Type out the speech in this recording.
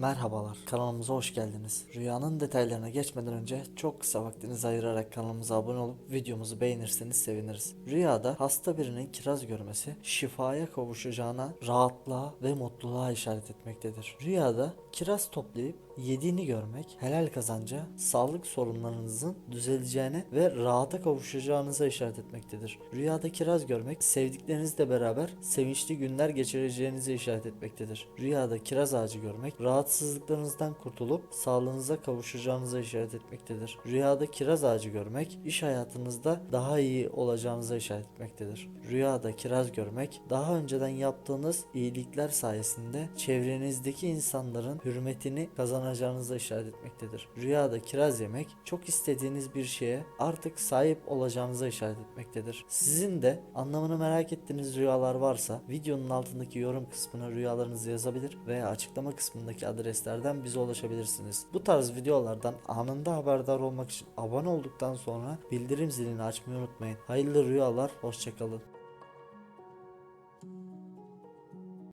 Merhabalar, kanalımıza hoş geldiniz. Rüyanın detaylarına geçmeden önce çok kısa vaktinizi ayırarak kanalımıza abone olup videomuzu beğenirseniz seviniriz. Rüyada hasta birinin kiraz görmesi şifaya kavuşacağına, rahatlığa ve mutluluğa işaret etmektedir. Rüyada kiraz toplayıp yediğini görmek helal kazanca, sağlık sorunlarınızın düzeleceğine ve rahata kavuşacağınıza işaret etmektedir. Rüyada kiraz görmek sevdiklerinizle beraber sevinçli günler geçireceğinize işaret etmektedir. Rüyada kiraz ağacı görmek rahatsızlıklarınızdan kurtulup sağlığınıza kavuşacağınıza işaret etmektedir. Rüyada kiraz ağacı görmek iş hayatınızda daha iyi olacağınıza işaret etmektedir. Rüyada kiraz görmek daha önceden yaptığınız iyilikler sayesinde çevrenizdeki insanların hürmetini kazanacağınıza işaret etmektedir. Rüyada kiraz yemek çok istediğiniz bir şeye artık sahip olacağınıza işaret etmektedir. Sizin de anlamını merak ettiğiniz rüyalar varsa videonun altındaki yorum kısmına rüyalarınızı yazabilir veya açıklama kısmındaki adreslerden bize ulaşabilirsiniz. Bu tarz videolardan anında haberdar olmak için abone olduktan sonra bildirim zilini açmayı unutmayın. Hayırlı rüyalar, hoşçakalın.